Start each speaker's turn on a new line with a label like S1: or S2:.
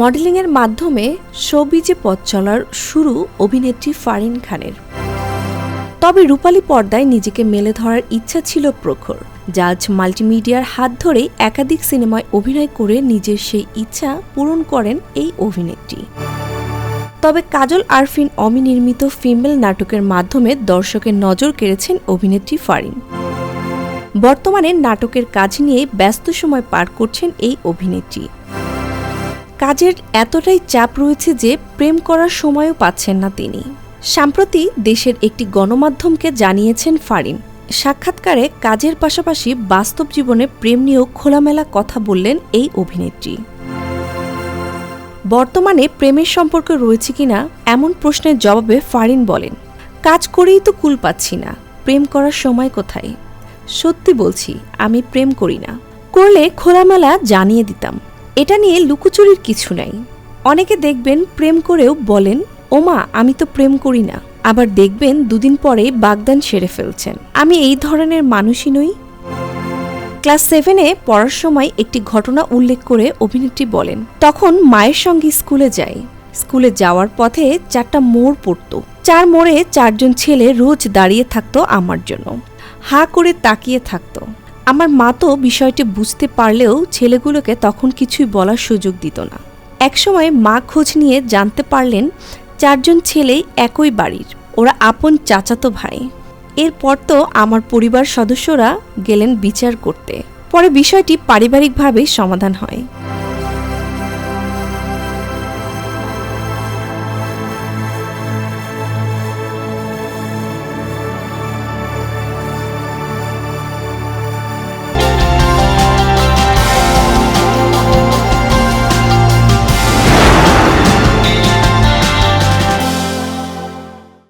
S1: মডেলিংয়ের মাধ্যমে শোবিজে পথ চলার শুরু অভিনেত্রী ফারিন খানের। তবে রূপালী পর্দায় নিজেকে মেলে ধরার ইচ্ছা ছিল প্রখর। জাজ মাল্টিমিডিয়ার হাত ধরেই একাধিক সিনেমায় অভিনয় করে নিজের সেই ইচ্ছা পূরণ করেন এই অভিনেত্রী। তবে কাজল আরফিন অমি নির্মিত ফিমেল নাটকের মাধ্যমে দর্শকের নজর কেড়েছেন অভিনেত্রী ফারিন। বর্তমানে নাটকের কাজ নিয়ে ব্যস্ত সময় পার করছেন এই অভিনেত্রী। কাজের এতটাই চাপ রয়েছে যে প্রেম করার সময়ও পাচ্ছেন না তিনি। সম্প্রতি দেশের একটি গণমাধ্যমকে জানিয়েছেন ফারিন। সাক্ষাৎকারে কাজের পাশাপাশি বাস্তব জীবনে প্রেম নিয়েও খোলামেলা কথা বললেন এই অভিনেত্রী। বর্তমানে প্রেমের সম্পর্ক রয়েছে কিনা এমন প্রশ্নের জবাবে ফারিন বলেন, কাজ করেই তো কুল পাচ্ছি না। প্রেম করার সময় কোথায়? সত্যি বলছি, আমি প্রেম করি না। করলে খোলামেলা জানিয়ে দিতাম। এটা নিয়ে লুকোচুরির কিছু নাই। অনেকে দেখবেন প্রেম করেও বলেন, ওমা, আমি তো প্রেম করি না। আবার দেখবেন দুদিন পরে বাগদান সেরে ফেলছেন। আমি এই ধরনের মানুষই নই। ক্লাস সেভেনে পড়ার সময় একটি ঘটনা উল্লেখ করে অভিনেত্রী বলেন, তখন মায়ের সঙ্গে স্কুলে যাই। স্কুলে যাওয়ার পথে চারটা মোড় পড়তো। চার মোড়ে চারজন ছেলে রোজ দাঁড়িয়ে থাকতো আমার জন্য। হা করে তাকিয়ে থাকতো। আমার মা তো বিষয়টি বুঝতে পারলেও ছেলেগুলোকে তখন কিছুই বলার সুযোগ দিত না। একসময় মা খোঁজ নিয়ে জানতে পারলেন, চারজন ছেলে একই বাড়ির। ওরা আপন চাচাতো ভাই। এরপর তো আমার পরিবার সদস্যরা গেলেন বিচার করতে। পরে বিষয়টি পারিবারিকভাবেই সমাধান হয়।